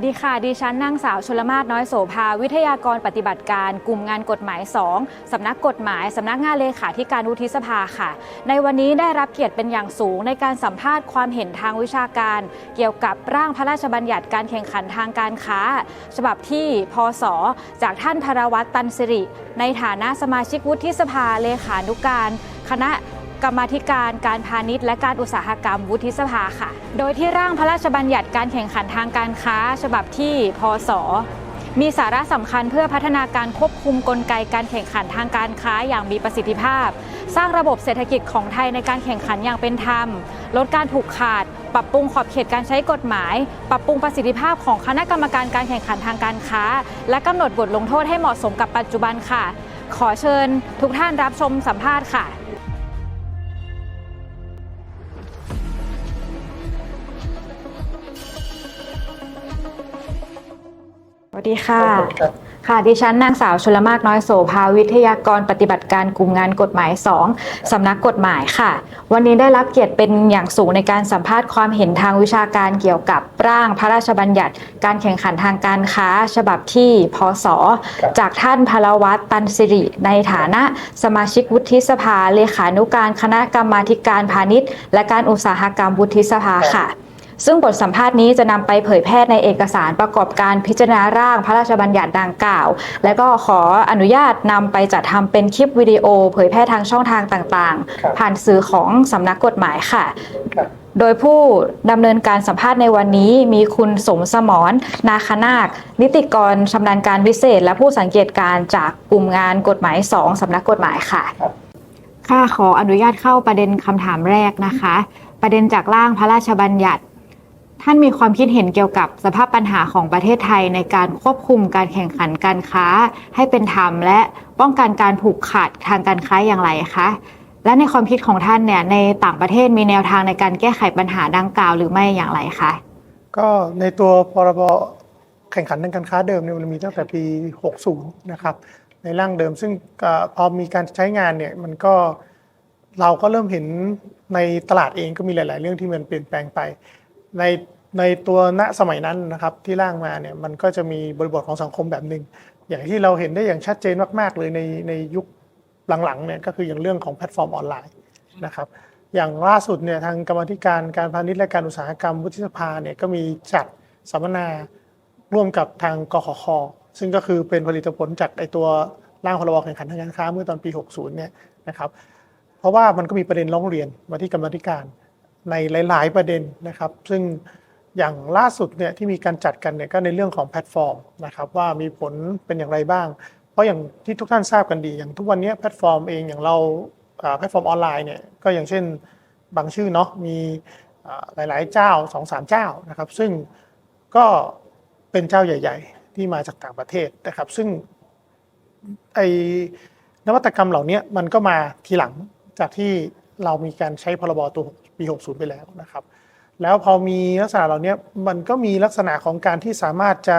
วัสดีค่ะ ดิฉันนางสาวชลมาศน้อยโสภา วิทยากรปฏิบัติการ กลุ่มงานกฎหมาย 2 สำนักกฎหมาย สำนักงานเลขาธิการวุฒิสภาค่ะ ในวันนี้ได้รับเกียรติเป็นอย่างสูงในการสัมภาษณ์ความเห็นทางวิชาการ เกี่ยวกับร่างพระราชบัญญัติการแข่งขันทางการค้า ฉบับที่ พศ จากท่านธรวัตรตันสิริ ในฐานะสมาชิกวุฒิสภาเลขานุการ คณะ กรรมธิการการพาณิชย์และการอุตสาหกรรมวุฒิสภาค่ะ โดยที่ร่างพระราชบัญญัติการแข่งขันทางการค้า ฉบับที่ พศ มีสาระสำคัญเพื่อพัฒนาการควบคุมกลไกการแข่งขันทางการค้าอย่างมีประสิทธิภาพ สร้างระบบเศรษฐกิจของไทยในการแข่งขันอย่างเป็นธรรม ลดการผูกขาด ปรับปรุงขอบเขตการใช้กฎหมาย ปรับปรุงประสิทธิภาพของคณะกรรมการการแข่งขันทางการค้า และกำหนดบทลงโทษให้เหมาะสมกับปัจจุบันค่ะ ขอเชิญทุกท่านรับชมสัมภาษณ์ค่ะ ดีค่ะ ค่ะ ดิฉันนางสาวชลมากน้อยโสภาวิทยากรปฏิบัติการกลุ่มงานกฎหมาย 2 สำนักกฎหมายค่ะ วันนี้ได้รับเกียรติเป็นอย่างสูงในการสัมภาษณ์ความเห็นทางวิชาการเกี่ยวกับร่างพระราชบัญญัติ การแข่งขันทางการค้า ฉบับที่พศจากท่านพลวัตตันสิริ ในฐานะสมาชิกวุฒิสภาเลขานุการคณะกรรมาธิการพาณิชย์ และการอุตสาหกรรมวุฒิสภาค่ะ ซึ่งบทสัมภาษณ์นี้จะนำไปเผยแพร่ในเอกสารประกอบการพิจารณาร่างพระราชบัญญัติดังกล่าว และก็ขออนุญาตนำไปจัดทำเป็นคลิปวิดีโอ เผยแพร่ทางช่องทางต่างครับๆผ่านสื่อของสำนักกฎหมายค่ะครับโดยผู้ดำเนินการสัมภาษณ์ในวันนี้มีคุณสมสมรนาคนาค นิติกรชำนาญการพิเศษ และผู้สังเกตการณ์จากกลุ่มงานกฎหมาย2สำนักกฎหมายค่ะครับค่ะขออนุญาตเข้าประเด็นคำถามแรกนะคะ ประเด็นจากร่างพระราชบัญญัติ ท่านมีความคิดเห็นเกี่ยวกับสภาพปัญหาของประเทศไทยในการควบคุมการแข่งขันการค้า ให้เป็นธรรม และป้องกันการผูกขาดทางการค้าอย่างไรคะและในความคิดของท่านเนี่ยในต่างประเทศมีแนวทางในการแก้ไขปัญหาดังกล่าวหรือไม่อย่างไรคะก็ในตัวพรบแข่งขันทางการค้าเดิมเนี่ยมันมีตั้งแต่ปี 60 นะครับในร่างเดิมซึ่งพอมีการใช้งานเนี่ยมันก็เราก็เริ่มเห็นในตลาดเองก็มีหลาย ๆ เรื่องที่มันเปลี่ยนแปลงไป ในในตัวณสมัยนั้นนะครับที่ร่างมาเนี่ยมันก็จะมีบริบทของสังคมแบบหนึ่งอย่างที่เราเห็นได้อย่างชัดเจนมาก ๆ เลยในในยุคหลังๆเนี่ยก็คืออย่างเรื่องของแพลตฟอร์มออนไลน์นะครับอย่างล่าสุดเนี่ยทางกรรมธิการการพาณิชย์และการอุตสาหกรรมวุฒิสภาเนี่ยก็มีจัดสัมมนาร่วมกับทางกขคซึ่งก็คือเป็นผลิตผลจากไอตัวร่างพรบแข่งขันทางการค้าเมื่อตอนปี 60เนี่ยนะครับเพราะว่ามันก็มีประเด็นร้องเรียนมาที่กรรมธิการ ในหลาย ๆ ประเด็นนะครับ ซึ่งอย่างล่าสุดเนี่ยที่มีการจัดกันเนี่ยก็ในเรื่องของแพลตฟอร์มนะครับว่ามีผลเป็นอย่างไรบ้าง เพราะอย่างที่ทุกท่านทราบกันดี อย่างทุกวันนี้แพลตฟอร์มเองอย่างเราแพลตฟอร์มออนไลน์เนี่ยก็อย่างเช่นบางชื่อเนาะมีหลาย ๆ เจ้าสองสามเจ้านะครับ ซึ่งก็เป็นเจ้าใหญ่ ๆ ที่มาจากต่างประเทศนะครับ ซึ่งไอนวัตกรรมเหล่านี้มันก็มาทีหลังจากที่เรามีการใช้พรบตัว ปี 60 ไปแล้วนะครับ แล้วพอมีลักษณะเหล่านี้มันก็มีลักษณะของการที่สามารถจะ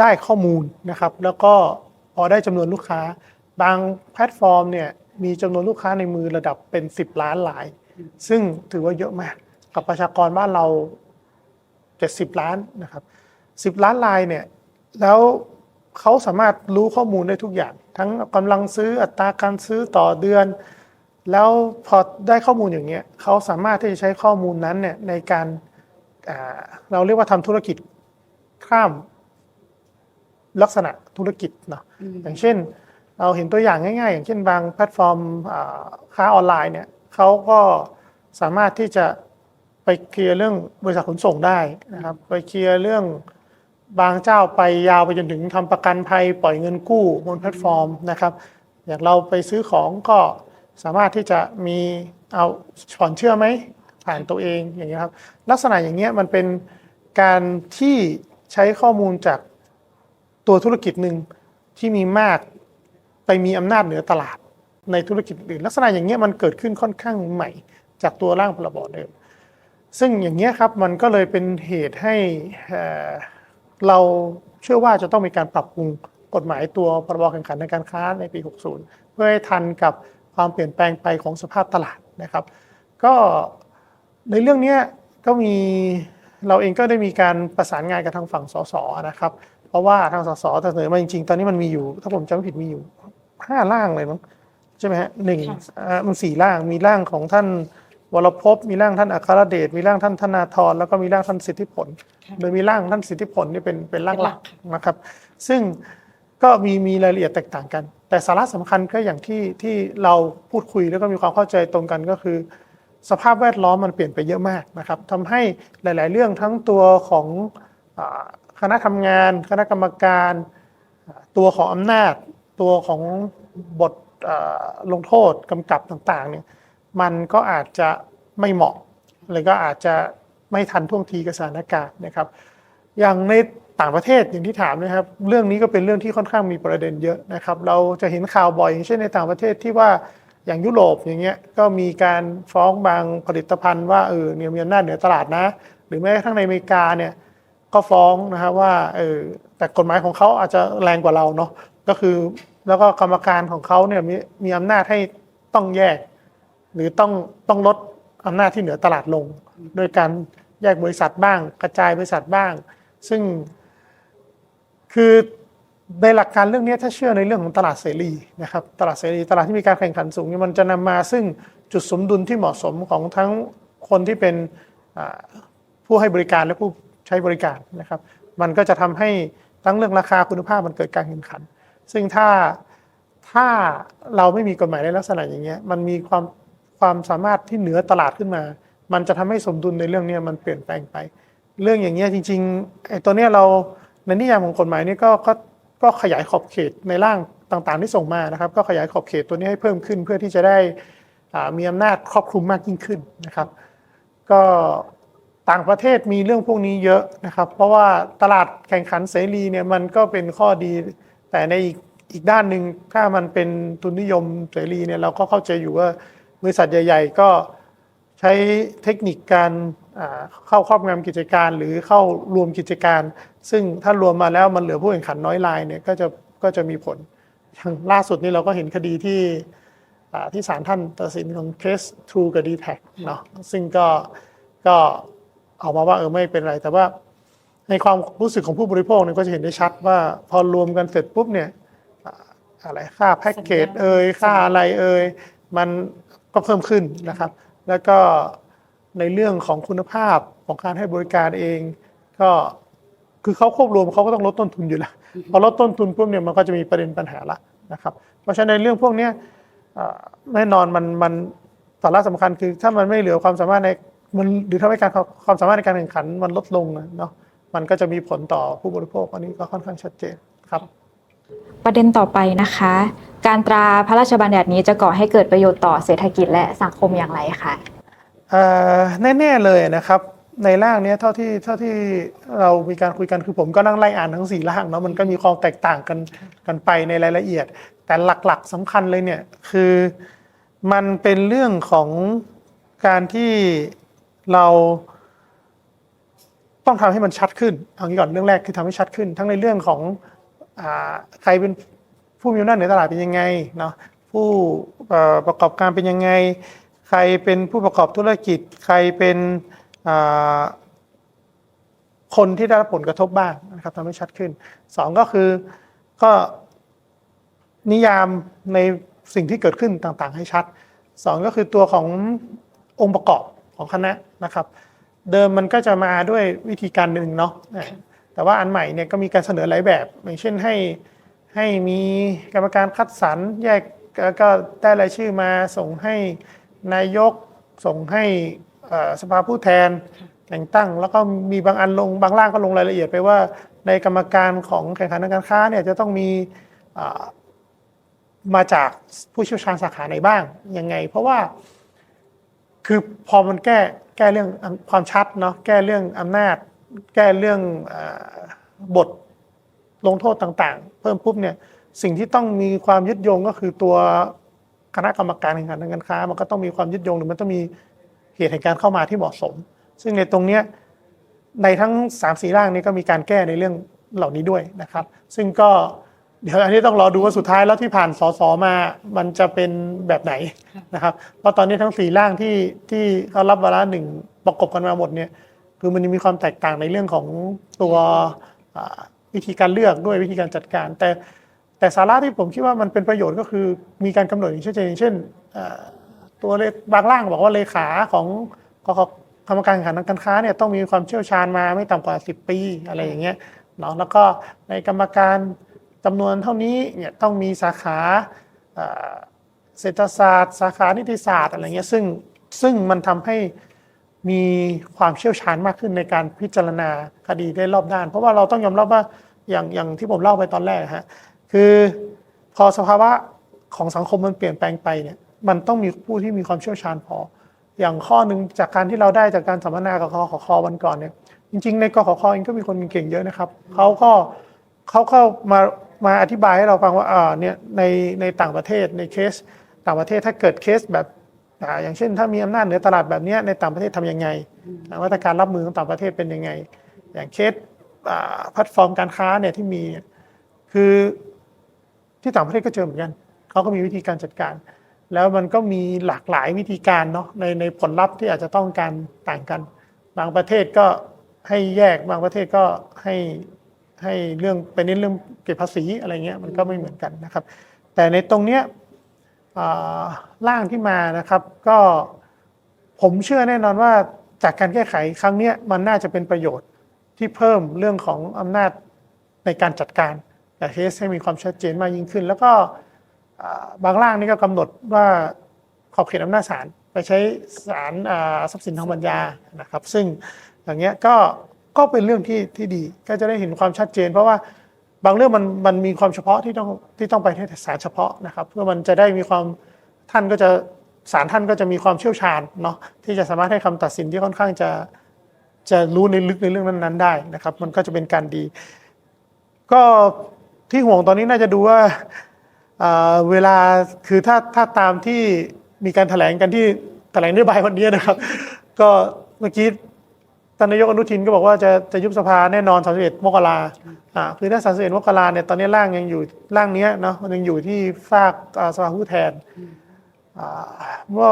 ได้ข้อมูลนะครับ แล้วก็พอได้จำนวนลูกค้า บางแพลตฟอร์มเนี่ยมีจำนวนลูกค้าในมือระดับเป็น 10 ล้านราย ซึ่งถือว่าเยอะมาก กับประชากรบ้านเรา 70 ล้านนะครับ 10 ล้านรายเนี่ยแล้วเขาสามารถรู้ข้อมูลได้ทุกอย่าง ทั้งกำลังซื้ออัตราการซื้อต่อเดือน แล้วพอได้ข้อมูลอย่างเงี้ยเขาสามารถที่จะใช้ข้อมูลนั้นเนี่ยในการอ่าเราเรียกว่าทำธุรกิจข้ามลักษณะธุรกิจเนาะอย่างเช่น เราเห็นตัวอย่างง่าย ๆ อย่างเช่นบางแพลตฟอร์มอ่าค้าออนไลน์เนี่ยเขาก็สามารถที่จะไปเคลียร์เรื่องบริษัทขนส่งได้นะครับไปเคลียร์เรื่องบางเจ้าไปยาวไปจนถึงทำประกันภัยปล่อยเงินกู้บนแพลตฟอร์มนะครับ อย่างเราไปซื้อของก็ สามารถที่จะมีเอาผ่อนเชื่อไหมผ่านตัวเองอย่างเงี้ยครับลักษณะอย่างเงี้ยมันเป็นการที่ใช้ข้อมูลจากตัวธุรกิจหนึ่งที่มีมากไปมีอำนาจเหนือตลาดในธุรกิจอื่น ลักษณะอย่างเงี้ยมันเกิดขึ้นค่อนข้างใหม่ จากตัวร่างพรบเดิมซึ่งอย่างเงี้ยครับมันก็เลยเป็นเหตุให้เราเชื่อว่าจะต้องมีการปรับปรุงกฎหมายตัวพรบแข่งขันทางการค้าในปี 60 เพื่อให้ทันกับ ความเปลี่ยนแปลงไปของสภาพตลาดนะครับ ก็ในเรื่องเนี้ยก็มีเราเองก็ได้มีการประสานงานกับทางฝั่งสสนะครับ เพราะว่าทางสสเสนอมาจริงๆ ตอนนี้มันมีอยู่ ถ้าผมจำไม่ผิดมีอยู่ห้าร่างเลยมั้งใช่ไหมฮะหนึ่งค่ะเอ่อมันสี่ร่างมีร่างของท่านวรพมีร่างท่านอัครเดชมีร่างท่านธนาธรแล้วก็มีร่างท่านสิทธิผล โดยมีร่างท่านสิทธิผลนี่เป็นเป็นร่างหลักนะครับ ซึ่งก็มีมีรายละเอียดแตกต่างกัน แต่สาระสำคัญก็อย่างที่ที่เราพูดคุยแล้วก็มีความเข้าใจตรงกันก็คือ สภาพแวดล้อมมันเปลี่ยนไปเยอะมากนะครับทำให้หลาย ๆ เรื่องทั้งตัวของคณะทำงาน คณะกรรมการ ตัวของอำนาจ ตัวของบทลงโทษกำกับต่าง ๆ เนี่ยมันก็อาจจะไม่เหมาะหรือก็อาจจะไม่ทันท่วงทีกับสถานการณ์นะครับ อย่างใน ต่างประเทศอย่างที่ถามนะครับ เรื่องนี้ก็เป็นเรื่องที่ค่อนข้างมีประเด็นเยอะนะครับ เราจะเห็นข่าวบ่อยอย่างเช่นในต่างประเทศที่ว่าอย่างยุโรปอย่างเงี้ยก็มีการฟ้องบางผลิตภัณฑ์ว่าเออเนี่ยมีอำนาจเหนือตลาดนะ หรือแม้กระทั่งในอเมริกาเนี่ยก็ฟ้องนะครับว่าเออแต่กฎหมายของเขาอาจจะแรงกว่าเราเนาะก็คือแล้วก็กรรมการของเขาเนี่ยมีมีอำนาจให้ต้องแยก หรือต้องต้องลดอำนาจที่เหนือตลาดลง โดยการแยกบริษัทบ้าง กระจายบริษัทบ้าง ซึ่ง คือในหลักการเรื่องนี้ถ้าเชื่อในเรื่องของตลาดเสรีนะครับตลาดเสรีตลาดที่มีการแข่งขันสูงเนี่ยมันจะนำมาซึ่งจุดสมดุลที่เหมาะสมของทั้งคนที่เป็นผู้ให้บริการและผู้ใช้บริการนะครับ มันก็จะทำให้ทั้งเรื่องราคาคุณภาพมันเกิดการแข่งขัน ซึ่งถ้าถ้าเราไม่มีกฎหมายในลักษณะอย่างเงี้ยมันมีความความสามารถที่เหนือตลาดขึ้นมา มันจะทำให้สมดุลในเรื่องนี้มันเปลี่ยนแปลงไป เรื่องอย่างเงี้ยจริงๆไอ้ตัวเนี้ยเรา ในนิยามของกฎหมายนี่ก็ก็ก็ขยายขอบเขตในร่างต่างๆที่ส่งมานะครับ ก็ขยายขอบเขตตัวนี้ให้เพิ่มขึ้นเพื่อที่จะได้อ่ามีอำนาจครอบคลุมมากยิ่งขึ้นนะครับ ก็ต่างประเทศมีเรื่องพวกนี้เยอะนะครับ เพราะว่าตลาดแข่งขันเสรีเนี่ยมันก็เป็นข้อดี แต่ในอีกอีกด้านหนึ่งถ้ามันเป็นทุนนิยมเสรีเนี่ยเราก็เข้าใจอยู่ว่าบริษัทใหญ่ ๆ ก็ใช้เทคนิคการ เข้าครอบงำกิจการหรือเข้ารวมกิจการ ซึ่งถ้ารวมมาแล้วมันเหลือผู้แข่งขันน้อยรายเนี่ยก็จะก็จะมีผลอย่างล่าสุดนี้เราก็เห็นคดีที่ที่ศาลท่านตัดสินของเคส True กับ d t แทเนาะซึ่งก็ก็ออกมาว่าเออไม่เป็นไร แต่ว่าในความรู้สึกของผู้บริโภคเนี่ยก็จะเห็นได้ชัดว่าพอรวมกันเสร็จปุ๊บเนี่ยอ่าอะไรค่าแพ็กเกจเอ่ยค่าอะไรเอ่ยมันก็เพิ่มขึ้นนะครับ แล้วก็ ในเรื่องของคุณภาพของการให้บริการเอง ก็คือเขาควบรวมเขาก็ต้องลดต้นทุนอยู่แล้วพอลดต้นทุนปุ๊บเนี่ยมันก็จะมีประเด็นปัญหาละนะครับ เพราะฉะนั้นในเรื่องพวกเนี้ยอ่าแน่นอนมันมันสาระสำคัญคือถ้ามันไม่เหลือความสามารถในมันหรือถ้าไม่การความสามารถในการแข่งขันมันลดลงอะเนาะมันก็จะมีผลต่อผู้บริโภคอันนี้ก็ค่อนข้างชัดเจนครับ ประเด็นต่อไปนะคะ การตราพระราชบัญญัตินี้จะก่อให้เกิดประโยชน์ต่อเศรษฐกิจและสังคมอย่างไรคะเอ่อ แน่ๆเลยนะครับ ในร่างนี้เท่าที่เท่าที่เรามีการคุยกันคือผมก็นั่งไล่อ่านทั้งสี่ร่างเนาะมันก็มีความแตกต่างกันกันไปในรายละเอียด แต่หลักๆสำคัญเลยเนี่ยคือมันเป็นเรื่องของการที่เราต้องทำให้มันชัดขึ้นเอางี้ก่อนเรื่องแรกคือทำให้ชัดขึ้น ทั้งในเรื่องของอใครเป็นผู้มีอำนาจเหนือตลาดเป็นยังไงเนาะผู้ประกอบการเป็นยังไง ใครเป็นผู้ประกอบธุรกิจ ใครเป็นคนที่ได้รับผลกระทบบ้างนะครับทำให้ชัดขึ้นสองก็คือก็นิยามในสิ่งที่เกิดขึ้นต่างๆ ให้ชัดสองก็คือตัวขององค์ประกอบของคณะนะครับ เดิมมันก็จะมาด้วยวิธีการหนึ่งเนาะแต่ว่าอันใหม่เนี่ยก็มีการเสนอหลายแบบ อย่างเช่นให้ให้มีกรรมการคัดสรรแยกแล้วก็ได้รายชื่อมาส่งให้ นายกส่งให้สภาผู้แทนแต่งตั้ง แล้วก็มีบางอันลงบางร่างก็ลงรายละเอียดไปว่า ในกรรมการของแข่งขันทางการค้าเนี่ยจะต้องมีมาจากผู้เชี่ยวชาญสาขาไหนบ้างยังไง เพราะว่าคือพอมันแก้แก้เรื่องความชัดเนาะแก้เรื่องอำนาจ แก้เรื่องอบทลงโทษต่างๆ เพิ่มปุ๊บเนี่ยสิ่งที่ต้องมีความยึดโยงก็คือตัว คณะกรรมการแข่งขันทางการค้า มันก็ต้องมีความยึดโยงหรือมันต้องมีเหตุแห่งการเข้ามาที่เหมาะสม ซึ่งในตรงเนี้ยในทั้ง3ามสี่ร่างนี้ก็มีการแก้ในเรื่องเหล่านี้ด้วยนะครับ ซึ่งก็เดี๋ยวอันนี้ต้องรอดูว่าสุดท้ายแล้วที่ผ่านสสมา มันจะเป็นแบบไหนนะครับเพราะตอนนี้ทั้งสี่ร่างที่ที่เขารับวาระหนึ่งประกบกันมาหมดเนี่ยคือมันมีความแตกต่างในเรื่องของตัววิธีการเลือกด้วยวิธีการจัดการ แต่ แต่สาระที่ผมคิดว่ามันเป็นประโยชน์ก็คือมีการกำหนดอย่างชัดเจนเช่นตัวเลขบางร่างบอกว่าเลขาของกกกรรมการแข่งขันทางการค้าเนี่ยต้องมีความเชี่ยวชาญมาไม่ต่ำกว่า 10 ปีอะไรอย่างเงี้ยเนาะแล้วก็ในกรรมการจำนวนเท่านี้เนี่ยต้องมีสาขาเศรษฐศาสตร์ สาขานิติศาสตร์อะไรเงี้ยซึ่งซึ่งมันทำให้มีความเชี่ยวชาญมากขึ้นในการพิจารณาคดีได้รอบด้าน เพราะว่าเราต้องยอมรับว่าอย่างอย่างที่ผมเล่าไปตอนแรกฮะ คือพอสภาวะของสังคมมันเปลี่ยนแปลงไปเนี่ยมันต้องมีผู้ที่มีความเชี่ยวชาญพอ อย่างข้อหนึ่งจากการที่เราได้จากการสัมมนากับคอขควันก่อนเนี่ยจริง ๆ ในกขคเองก็มีคนเก่งเยอะนะครับเขาก็เขาเข้ามามาอธิบายให้เราฟังว่าอ่าเนี่ยในในต่างประเทศในเคส ต่างประเทศถ้าเกิดเคสแบบอย่างเช่น ถ้ามีอำนาจเหนือตลาดแบบนี้ในต่างประเทศทำยังไงอ่ามาตรการรับมือของต่างประเทศเป็นยังไง อย่างเคสแพลตฟอร์มการค้าเนี่ยที่มีคือ ที่ต่างประเทศก็เจอเหมือนกันเขาก็มีวิธีการจัดการ แล้วมันก็มีหลากหลายวิธีการเนาะในในผลลัพธ์ที่อาจจะต้องการต่างกัน บางประเทศก็ให้แยกบางประเทศก็ให้ให้เรื่องไปเน้นเรื่องเก็บภาษีอะไรเงี้ยมันก็ไม่เหมือนกันนะครับ แต่ในตรงเนี้ยอ่าร่างที่มานะครับ ก็ผมเชื่อแน่นอนว่าจากการแก้ไขครั้งเนี้ยมันน่าจะเป็นประโยชน์ที่เพิ่มเรื่องของอำนาจในการจัดการ แต่เคสให้มีความชัดเจนมากยิ่งขึ้น แล้วก็บางร่างนี่ก็กำหนดว่าขอบเขตอำนาจศาลไปใช้ศาลทรัพย์สินทางปัญญานะครับ ซึ่งอย่างเงี้ยก็ก็เป็นเรื่องที่ที่ดีก็จะได้เห็นความชัดเจน เพราะว่าบางเรื่องมันมันมีความเฉพาะที่ต้องที่ต้องไปที่ศาลเฉพาะนะครับ เพื่อมันจะได้มีความท่านก็จะศาลท่านก็จะมีความเชี่ยวชาญเนาะที่จะสามารถให้คำตัดสินที่ค่อนข้างจะจะรู้ในลึกในเรื่องนั้นๆได้นะครับ มันก็จะเป็นการดี ก็ ที่ห่วงตอนนี้น่าจะดูว่าเวลาคือถ้าถ้าตามที่มีการแถลงกันที่แถลงนโยบายวันนี้นะครับ ก็เมื่อกี้ท่านนายกอนุทินก็บอกว่าจะจะยุบสภาแน่นอน 31 มกราอ่าคือถ้า 31 มกราเนี่ยตอนนี้ร่างยังอยู่ร่างเนี้ยเนาะมันยังอยู่ที่ฝากสภาผู้แทนอ่าเมื่อ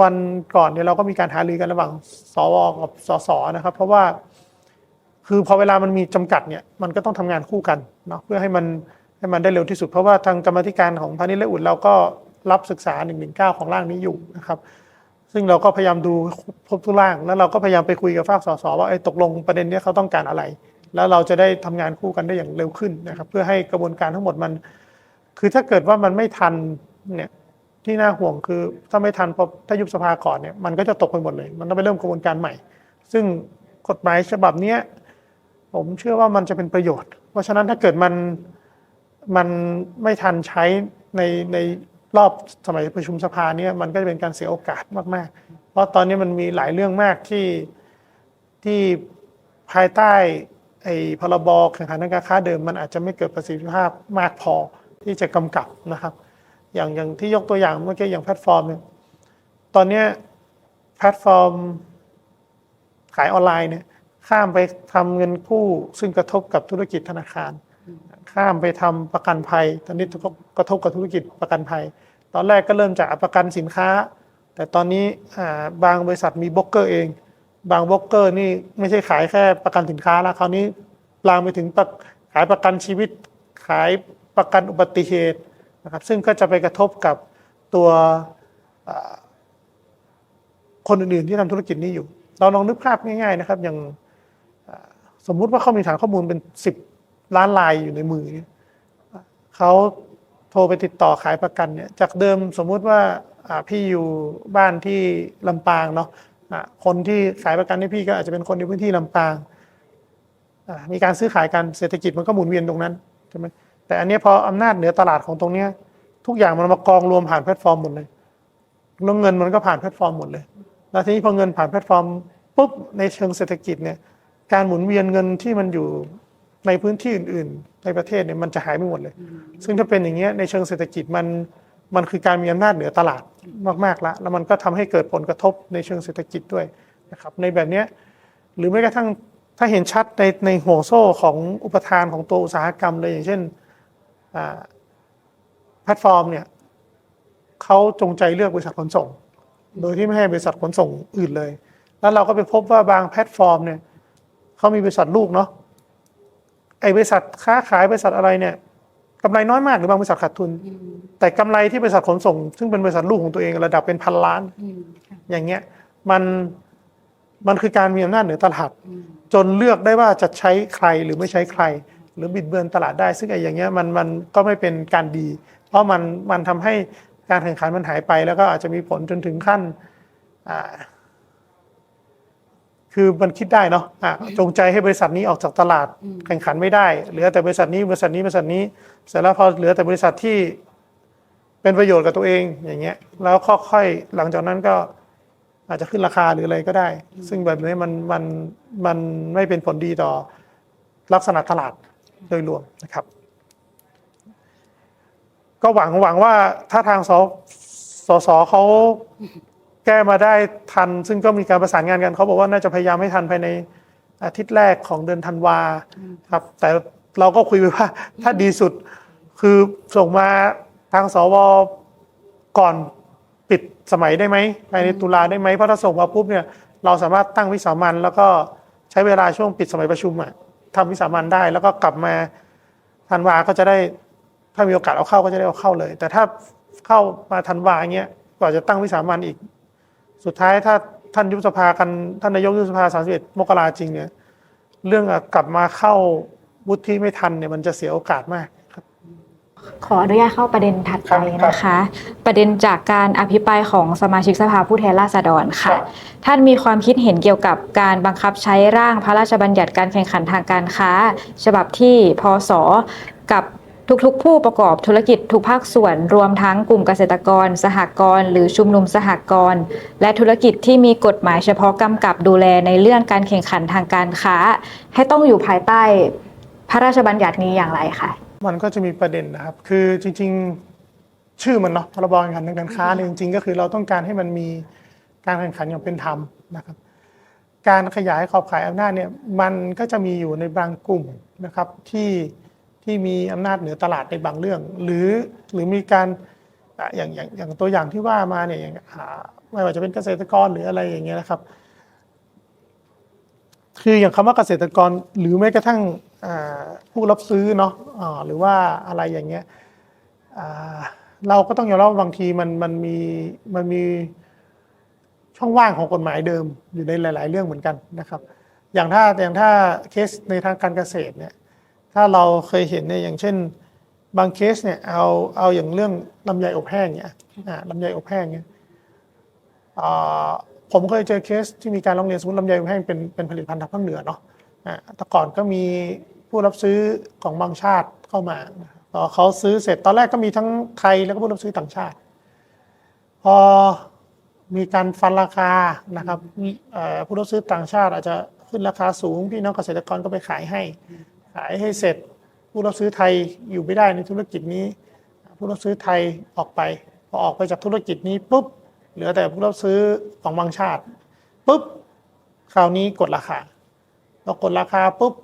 วันก่อนเนี่ยเราก็มีการหารือกันระหว่างสวกับสสนะครับ เพราะว่า คือพอเวลามันมีจำกัดเนี่ยมันก็ต้องทำงานคู่กันเนาะเพื่อให้มันให้มันได้เร็วที่สุด เพราะว่าทางกรรมธิการของพาณิชย์และอุ่นเราก็รับศึกษา 119 ของร่างนี้อยู่นะครับซึ่งเราก็พยายามดูครบทุกร่าง แล้วเราก็พยายามไปคุยกับภาคสสว่าไอ้ตกลงประเด็นนี้เขาต้องการอะไร แล้วเราจะได้ทำงานคู่กันได้อย่างเร็วขึ้นนะครับ เพื่อให้กระบวนการทั้งหมดมัน คือถ้าเกิดว่ามันไม่ทันเนี่ยที่น่าห่วงคือถ้าไม่ทันพอถ้ายุบสภาก่อนเนี่ยมันก็จะตกไปหมดเลย มันต้องไปเริ่มกระบวนการใหม่ ซึ่งกฎหมายฉบับนี้ ผมเชื่อว่ามันจะเป็นประโยชน์ เพราะฉะนั้นถ้าเกิดมันมันไม่ทันใช้ในในรอบสมัยประชุมสภาเนี่ยมันก็จะเป็นการเสียโอกาสมาก ๆ เพราะตอนนี้มันมีหลายเรื่องมากที่ที่ภายใต้ไอ้พรบแข่งขันทางการค้าเดิม มันอาจจะไม่เกิดประสิทธิภาพมากพอที่จะกำกับนะครับ อย่างอย่างที่ยกตัวอย่างเมื่อกี้อย่างแพลตฟอร์มเนี่ยตอนนี้แพลตฟอร์มขายออนไลน์เนี่ย ข้ามไปทำเงินกู้ ซึ่งกระทบกับธุรกิจธนาคาร ข้ามไปทำประกันภัย ตอนนี้ก็กระทบกับธุรกิจประกันภัย ตอนแรกก็เริ่มจากประกันสินค้า แต่ตอนนี้บางบริษัทมีบล็อกเกอร์เอง บางบล็อกเกอร์นี่ไม่ใช่ขายแค่ประกันสินค้าแล้วคราวนี้ลามไปถึงขายประกันชีวิต ขายประกันอุบัติเหตุนะครับ ซึ่งก็จะไปกระทบกับตัวคนอื่นๆที่ทำธุรกิจนี้อยู่ เราลองนึกภาพง่ายๆนะครับ อย่าง สมมุติว่าเขามีฐานข้อมูลเป็นสิบล้านลายอยู่ในมือเนี่ยเขาโทรไปติดต่อขายประกันเนี่ย จากเดิมสมมุติว่าพี่อยู่บ้านที่ลำปางเนาะคนที่ขายประกันให้พี่ก็อาจจะเป็นคนในพื้นที่ลำปาง มีการซื้อขายกันเศรษฐกิจมันก็หมุนเวียนตรงนั้นใช่ไหมแต่อันนี้พออำนาจเหนือตลาดของตรงเนี้ยทุกอย่างมันมากองรวมผ่านแพลตฟอร์มหมดเลยแล้วเงินมันก็ผ่านแพลตฟอร์มหมดเลย แล้วทีนี้พอเงินผ่านแพลตฟอร์มปุ๊บในเชิงเศรษฐกิจเนี่ย การหมุนเวียนเงินที่มันอยู่ในพื้นที่อื่น ๆ ในประเทศเนี่ยมันจะหายไปหมดเลย ซึ่งถ้าเป็นอย่างเงี้ยในเชิงเศรษฐกิจมันมันคือการมีอำนาจเหนือตลาดมากๆละแล้วมันก็ทำให้เกิดผลกระทบในเชิงเศรษฐกิจด้วยนะครับในแบบเนี้ยหรือแม้กระทั่งถ้าเห็นชัดในในห่วงโซ่ของอุปทานของตัวอุตสาหกรรมเลยอย่างเช่นอ่าแพลตฟอร์มเนี่ยเขาจงใจเลือกบริษัทขนส่ง โดยที่ไม่ให้บริษัทขนส่งอื่นเลย แล้วเราก็ไปพบว่าบางแพลตฟอร์มเนี่ย เขามีบริษัทลูกเนาะไอ้บริษัทค้าขายบริษัทอะไรเนี่ยกำไรน้อยมากหรือบางบริษัทขาดทุนอืมแต่กำไรที่บริษัทขนส่ง ซึ่งเป็นบริษัทลูกของตัวเองระดับเป็นพันล้านอืมค่ะอย่างเงี้ยมันมันคือการมีอำนาจเหนือตลาดอืมจนเลือกได้ว่าจะใช้ใครหรือไม่ใช้ใคร หรือบิดเบือนตลาดได้ ซึ่งไอ้อย่างเงี้ยมันมันก็ไม่เป็นการดี เพราะมันมันทำให้การแข่งขันมันหายไป แล้วก็อาจจะมีผลจนถึงขั้นอ่า คือมันคิดได้เนาะอะจงใจให้บริษัทนี้ออกจากตลาดอืมแข่งขันไม่ได้ เหลือแต่บริษัทนี้บริษัทนี้บริษัทนี้เสร็จแล้วพอเหลือแต่บริษัทที่เป็นประโยชน์กับตัวเองอย่างเงี้ย แล้วค่อยๆหลังจากนั้นก็อาจจะขึ้นราคาหรืออะไรก็ได้ ซึ่งแบบนี้มันมันมันไม่เป็นผลดีต่อลักษณะตลาดโดยรวมนะครับ ก็หวังหวังว่าถ้าทางสสสเขา แก้มาได้ทัน ซึ่งก็มีการประสานงานกันเขาบอกว่าน่าจะพยายามให้ทันภายในอาทิตย์แรกของเดือนธันวาครับ แต่เราก็คุยไปว่าถ้าดีสุดคือส่งมาทางสวก่อนปิดสมัยได้ไหมภายในตุลาได้ไหมเพราะถ้าส่งมาปุ๊บเนี่ยเราสามารถตั้งวิสามันแล้วก็ใช้เวลาช่วงปิดสมัยประชุมอะทำวิสามันได้ แล้วก็กลับมาธันวาก็จะได้ถ้ามีโอกาสเอาเข้าก็จะได้เอาเข้าเลย แต่ถ้าเข้ามาธันวาอย่างเงี้ยกว่าจะตั้งวิสามันอีก สุดท้ายถ้าท่านยุบสภากันท่านนายกยุบสภาสามสิบเอ็ดมกราจริงเนี่ย เรื่องอะกลับมาเข้าวุฒิไม่ทันเนี่ยมันจะเสียโอกาสมากครับ ขออนุญาตเข้าประเด็นถัดไปครับนะคะ ประเด็นจากการอภิปรายของสมาชิกสภาผู้แทนราษฎรค่ะครับท่านมีความคิดเห็นเกี่ยวกับการบังคับใช้ร่างพระราชบัญญัติการแข่งขันทางการค้า ฉบับที่พศกับ ทุกๆ ผู้ประกอบธุรกิจทุกภาคส่วน รวมทั้งกลุ่มเกษตรกร สหกรณ์หรือชุมนุมสหกรณ์และธุรกิจที่มีกฎหมายเฉพาะกำกับดูแลในเรื่องการแข่งขันทางการค้า ให้ต้องอยู่ภายใต้พระราชบัญญัตินี้อย่างไรคะมันก็จะมีประเด็นนะครับ คือจริงๆ ชื่อมันเนาะพรบการแข่งขันทางการค้าเนี่ยจริงๆ ก็คือเราต้องการให้มันมีการแข่งขันอย่างเป็นธรรมนะครับ การขยายขอบข่ายอำนาจเนี่ยมันก็จะมีอยู่ในบางกลุ่มนะครับที่ ที่มีอำนาจเหนือตลาดในบางเรื่อง หรือหรือมีการอย่างอย่างอย่างตัวอย่างที่ว่ามาเนี่ยอย่างไม่ว่าจะเป็นเกษตรกรหรืออะไรอย่างเงี้ยนะครับ คืออย่างคำว่าเกษตรกรหรือแม้กระทั่งผู้รับซื้อเนาะหรือว่าอะไรอย่างเงี้ยเราก็ต้องยอมรับว่าบางทีมันมันมีมันมีช่องว่างของกฎหมายเดิมอยู่ในหลาย ๆ เรื่องเหมือนกันนะครับ อย่างถ้าอย่างถ้าเคสในทางการเกษตรเนี่ย ถ้าเราเคยเห็นเนี่ยอย่างเช่น บางเคสเนี่ยเอาเอาอย่างเรื่องลำไยอบแห้งเนี่ยอ่าลำไยอบแห้งเนี่ยอ่าผมเคยเจอเคสที่มีการร้องเรียนสมมติลำไยอบแห้งเป็นเป็นผลิตภัณฑ์ทางภาคเหนือเนาะอ่าแต่ก่อนก็มีผู้รับซื้อของบางชาติเข้ามานะครับพอเขาซื้อเสร็จตอนแรกก็มีทั้งไทยแล้วก็ผู้รับซื้อต่างชาติ พอมีการฟันราคานะครับเอ่อผู้รับซื้อต่างชาติอาจจะขึ้นราคาสูงพี่น้องเกษตรกรก็ไปขายให้ขายให้เสร็จ ผู้รับซื้อไทยอยู่ไม่ได้ในธุรกิจนี้ ผู้รับซื้อไทยออกไปพอออกไปจากธุรกิจนี้ปุ๊บเหลือแต่ผู้รับซื้อของบางชาติปุ๊บคราวนี้กดราคาพอกดราคาปุ๊บ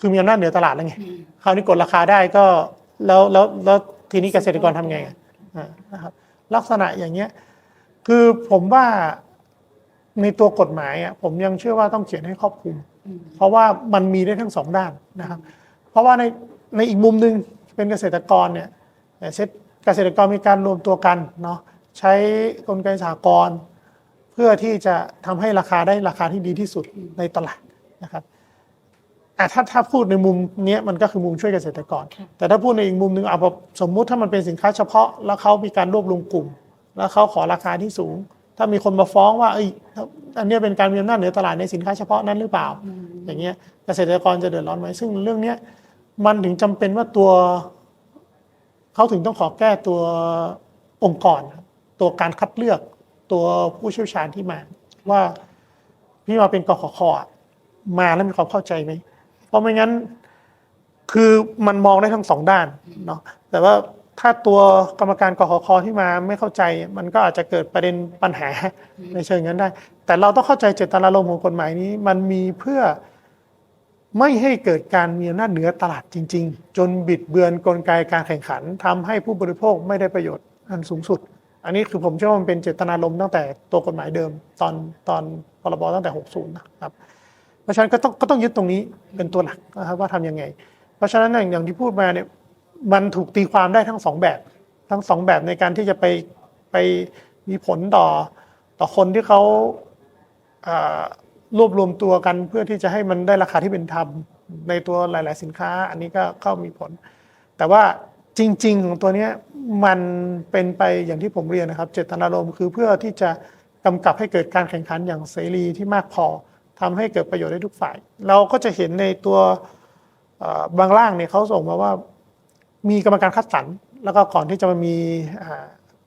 คือมีอำนาจเหนือตลาดแล้วไงคราวนี้กดราคาได้ก็แล้วแล้วแล้วทีนี้เกษตรกรทำไงอะนะครับลักษณะอย่างเงี้ยคือผมว่าในตัวกฎหมายอะผมยังเชื่อว่าต้องเขียนให้ครอบคลุม เพราะว่ามันมีได้ทั้งสองด้านนะครับ เพราะว่าในในอีกมุมหนึ่งเป็นเกษตรกรเนี่ยอย่างเช่นเกษตรกรมีการรวมตัวกันเนาะใช้กลไกสหกรณ์เพื่อที่จะทำให้ราคาได้ราคาที่ดีที่สุดในตลาดนะครับอะถ้าถ้าพูดในมุมเนี้ยมันก็คือมุมช่วยเกษตรกร แต่ถ้าพูดในอีกมุมหนึ่งอะแบบสมมุติถ้ามันเป็นสินค้าเฉพาะ แล้วเขามีการรวบรวมกลุ่ม แล้วเขาขอราคาที่สูง ถ้ามีคนมาฟ้องว่าเอ้ยอันนี้เป็นการมีอำนาจเหนือตลาดในสินค้าเฉพาะนั้นหรือเปล่า อย่างเงี้ยเกษตรกรจะเดือดร้อนไหมซึ่งเรื่องเนี้ยมันถึงจำเป็นว่าตัวเขาถึงต้องขอแก้ตัวองค์กรตัวการคัดเลือกตัวผู้เชี่ยวชาญที่มาว่าพี่มาเป็นกขคอมาแล้วมีความเข้าใจไหมเพราะไม่งั้น คือมันมองได้ทั้งสองด้านเนาะแต่ว่า ถ้าตัวกรรมการกขคที่มาไม่เข้าใจ มันก็อาจจะเกิดประเด็นปัญหาในเชิงนั้นได้ แต่เราต้องเข้าใจเจตนารมณ์ของกฎหมายนี้ มันมีเพื่อไม่ให้เกิดการมีอำนาจเหนือตลาดจริง ๆ จนบิดเบือนกลไกการแข่งขันทำให้ผู้บริโภคไม่ได้ประโยชน์อันสูงสุด อันนี้คือผมเชื่อว่ามันเป็นเจตนารมณ์ตั้งแต่ตัวกฎหมายเดิม ตอนตอนพรบตั้งแต่ 60 นะครับ เพราะฉะนั้นก็ต้องก็ต้องยึดตรงนี้เป็นตัวหลักนะครับว่าทำยังไง เพราะฉะนั้นอย่างอย่างที่พูดมาเนี่ย มันถูกตีความได้ทั้งสองแบบ ทั้งสองแบบในการที่จะไปไปมีผลต่อต่อคนที่เขาารวบรวมตัวกันเพื่อที่จะให้มันได้ราคาที่เป็นธรรมในตัวหลาย ๆ สินค้า อันนี้ก็เข้ามีผล แต่ว่าจริง ๆ ของตัวนี้มันเป็นไปอย่างที่ผมเรียนนะครับ เจตนารมณ์คือเพื่อที่จะกำกับให้เกิดการแข่งขันอย่างเสรีที่มากพอทำให้เกิดประโยชน์ได้ทุกฝ่าย เราก็จะเห็นในตัวบางร่างเนี่ยเขาส่งมาว่า มีกรรมการคัดสรรแล้วก็ก่อนที่จะมามี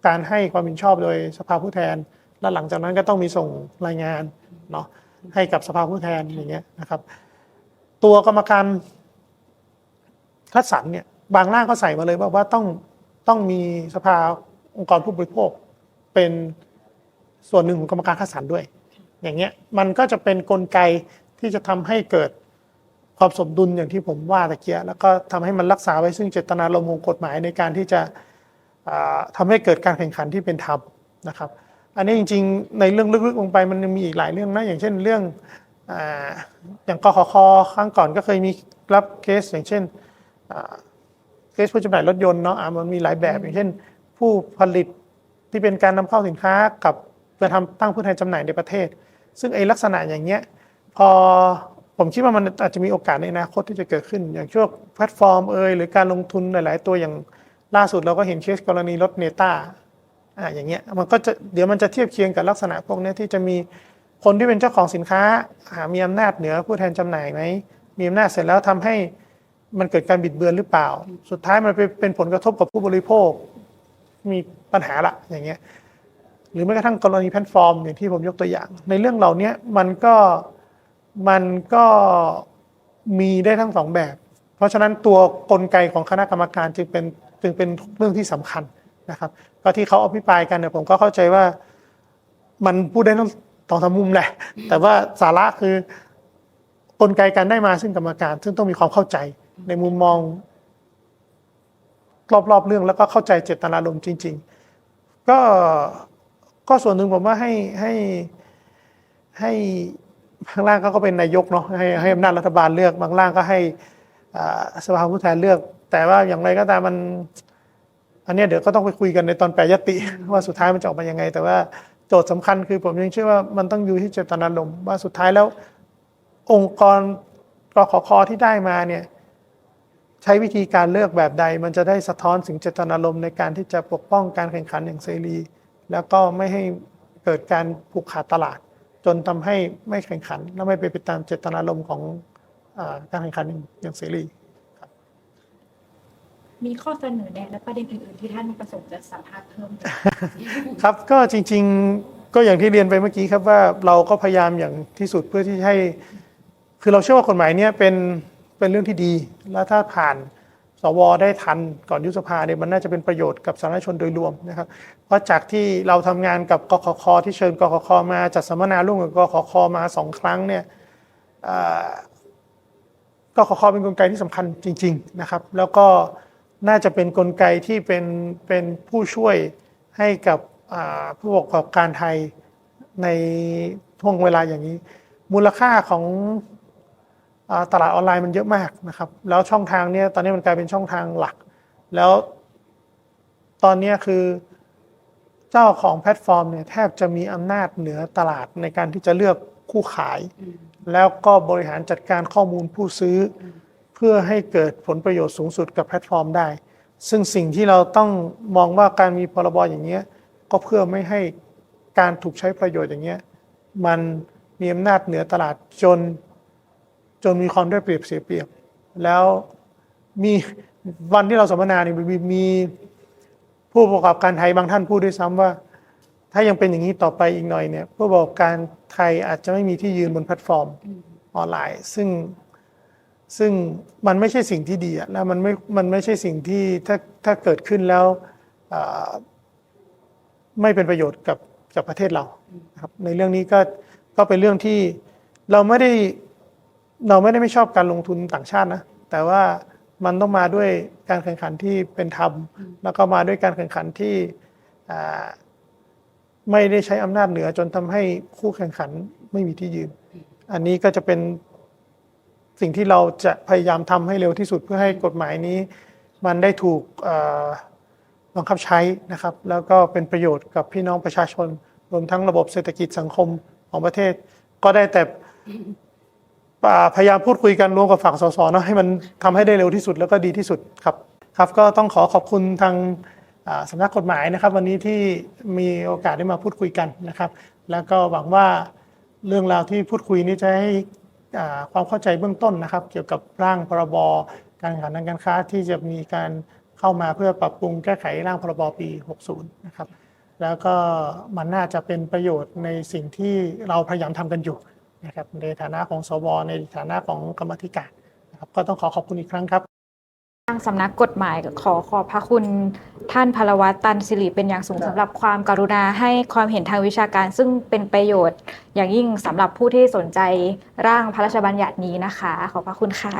การให้ความเห็นชอบโดยสภาผู้แทน และหลังจากนั้นก็ต้องมีส่งรายงานเนาะให้กับสภาผู้แทนอย่างเงี้ยนะครับ ตัวกรรมการคัดสรรเนี่ยบางร่างก็ใส่มาเลยว่าว่าต้องต้องมีสภาองค์กรผู้บริโภค เป็นส่วนหนึ่งของกรรมการคัดสรรด้วย อย่างเงี้ยมันก็จะเป็นกลไกที่จะทำให้เกิด ความสมดุลอย่างที่ผมว่าตะเกียแล้วก็ทำให้มันรักษาไว้ซึ่งเจตนารมณ์ของกฎหมายในการที่จะอ่าทำให้เกิดการแข่งขันที่เป็นธรรมนะครับ อันนี้จริงๆ ในเรื่องลึกๆลงไปมันยังมีอีกหลายเรื่องนะอย่างเช่นเรื่องอาอย่างกขคครั้งก่อนก็เคยมีรับเคสอย่างเช่นอ่าเคสผู้จำหน่ายรถยนต์เนาะอ่ามันมีหลายแบบอย่างเช่น ผู้ผลิตที่เป็นการนำเข้าสินค้ากับไปทำตั้งผู้แทนจำหน่ายในประเทศ ซึ่งไอ้ลักษณะอย่างเงี้ยพอ ผมคิดว่ามันอาจจะมีโอกาสในอนาคตที่จะเกิดขึ้น อย่างช่วงแพลตฟอร์มเอยหรือการลงทุนหลาย ๆ ตัวอย่างล่าสุดเราก็เห็นเคสกรณีรถเนต้าอ่าอย่างเงี้ยมันก็จะเดี๋ยวมันจะเทียบเคียงกับลักษณะพวกนี้ที่จะมีคนที่เป็นเจ้าของสินค้ามีอำนาจเหนือผู้แทนจำหน่ายไหมมีอำนาจเสร็จแล้วทำให้มันเกิดการบิดเบือนหรือเปล่า สุดท้ายมันไปเป็นผลกระทบกับผู้บริโภค มีปัญหาละอย่างเงี้ยหรือแม้กระทั่งกรณีแพลตฟอร์มอย่างที่ผมยกตัวอย่าง ในเรื่องเหล่านี้มันก็ มันก็มีได้ทั้งสองแบบ เพราะฉะนั้นตัวกลไกของคณะกรรมการจึงเป็นจึงเป็นเรื่องที่สำคัญนะครับ ก็ที่เขาอภิปรายกันเนี่ยผมก็เข้าใจว่ามันพูดได้ทั้งสองสามมุมแหละ แต่ว่าสาระคือกลไกการได้มาซึ่งกรรมการ ซึ่งต้องมีความเข้าใจในมุมมอง รอบๆเรื่องแล้วก็เข้าใจเจตนารมณ์จริง ๆ ก็ก็ส่วนหนึ่งผมว่าให้ให้ให้ บางร่างก็เป็นนายกเนาะให้ให้อำนาจรัฐบาลเลือกบางร่างก็ให้สภาผู้แทนเลือก แต่ว่าอย่างไรก็ตามมัน อันนี้เดี๋ยวก็ต้องไปคุยกันในตอนแปรยติ ว่าสุดท้ายมันจะออกมายังไง แต่ว่าโจทย์สำคัญคือผมยังเชื่อว่ามันต้องอยู่ที่เจตนารมณ์ว่าสุดท้ายแล้ว องค์กรกขคที่ได้มาเนี่ยใช้วิธีการเลือกแบบใด มันจะได้สะท้อนถึงเจตนารมณ์ในการที่จะปกป้องการแข่งขันอย่างเสรี แล้วก็ไม่ให้เกิดการผูกขาดตลาด จนทำให้ไม่แข่งขัน และไม่ไปนไปตามเจตนารมณ์ของอาการแข่งขันอย่างเสรีมีข้อเสนอแนะและประเด็นอื่นๆที่ท่านประสงค์จะสัมภาษณ์เพิ่มเติมครับก็จริง ๆก็อย่างที่เรียนไปเมื่อกี้ครับว่าเราก็พยายามอย่างที่สุดเพื่อที่ให้ คือเราเชื่อว่ากฎหมายเนี้ยเป็นเป็นเรื่องที่ดี แล้วถ้าผ่าน สวได้ทันก่อนยุบสภาเนี่ยมันน่าจะเป็นประโยชน์กับสาธารณชนโดยรวมนะครับ เพราะจากที่เราทำงานกับกขคที่เชิญกขคมาจัดสัมมนาร่วมกับกขคมาสองครั้งเนี่ยกขคเป็นกลไกที่สำคัญจริง ๆนะครับ แล้วก็น่าจะเป็นกลไกที่เป็นเป็นผู้ช่วยให้กับผู้ประกอบการไทยในช่วงเวลาอย่างนี้ มูลค่าของ ตลาดออนไลน์มันเยอะมากนะครับ แล้วช่องทางเนี้ยตอนนี้มันกลายเป็นช่องทางหลัก แล้วตอนนี้คือเจ้าของแพลตฟอร์มเนี่ยแทบจะมีอำนาจเหนือตลาดในการที่จะเลือกคู่ขาย แล้วก็บริหารจัดการข้อมูลผู้ซื้อ เพื่อให้เกิดผลประโยชน์สูงสุดกับแพลตฟอร์มได้ ซึ่งสิ่งที่เราต้องมองว่าการมีพรบอย่างเงี้ยก็เพื่อไม่ให้การถูกใช้ประโยชน์อย่างเงี้ยมันมีอำนาจเหนือตลาดจน จนมีความได้เปรียบเสียเปรียบ แล้วมีวันที่เราสัมมนาเนี่ยมีผู้ประกอบการไทยบางท่านพูดด้วยซ้ำว่า ถ้ายังเป็นอย่างนี้ต่อไปอีกหน่อยเนี่ยผู้ประกอบการไทยอาจจะไม่มีที่ยืนบนแพลตฟอร์มออนไลน์ ซึ่งซึ่งมันไม่ใช่สิ่งที่ดีอะแล้วมันไม่มันไม่ใช่สิ่งที่ถ้าถ้าเกิดขึ้นแล้วไม่เป็นประโยชน์กับกับประเทศเราครับในเรื่องนี้ก็ก็เป็นเรื่องที่เราไม่ได้ เราไม่ได้ไม่ชอบการลงทุนต่างชาตินะ แต่ว่ามันต้องมาด้วยการแข่งขันที่เป็นธรรม แล้วก็มาด้วยการแข่งขันที่อ่าไม่ได้ใช้อำนาจเหนือจนทำให้คู่แข่งขันไม่มีที่ยืน อันนี้ก็จะเป็นสิ่งที่เราจะพยายามทำให้เร็วที่สุดเพื่อให้กฎหมายนี้ มันได้ถูกเอ่อบังคับใช้นะครับ แล้วก็เป็นประโยชน์กับพี่น้องประชาชน รวมทั้งระบบเศรษฐกิจสังคมของประเทศ ก็ได้แต่อ่า พยายามพูดคุยกันร่วมกับฝั่งสสเนาะให้มันทำให้ได้เร็วที่สุดแล้วก็ดีที่สุดครับครับ ก็ต้องขอขอบคุณทางสำนักกฎหมายนะครับ วันนี้ที่มีโอกาสได้มาพูดคุยกันนะครับ แล้วก็หวังว่าเรื่องราวที่พูดคุยนี้จะให้ความเข้าใจเบื้องต้นนะครับ เกี่ยวกับร่างพรบการแข่งขันทางการค้าที่จะมีการเข้ามาเพื่อปรับปรุงแก้ไขร่างพรบปี 60 นะครับ แล้วก็มันน่าจะเป็นประโยชน์ในสิ่งที่เราพยายามทำกันอยู่ นะครับในฐานะของสวในฐานะของกรรมธิการนะครับก็ต้องขอขอบคุณอีกครั้งครับทางสำนักกฎหมายขอขอบพระคุณท่านพลวัตตันสิริเป็นอย่างสูงสำหรับความกรุณาให้ความเห็นทางวิชาการ ซึ่งเป็นประโยชน์ อย่างยิ่งสำหรับผู้ที่สนใจร่างพระราชบัญญัตินี้นะคะ ขอบพระคุณค่ะ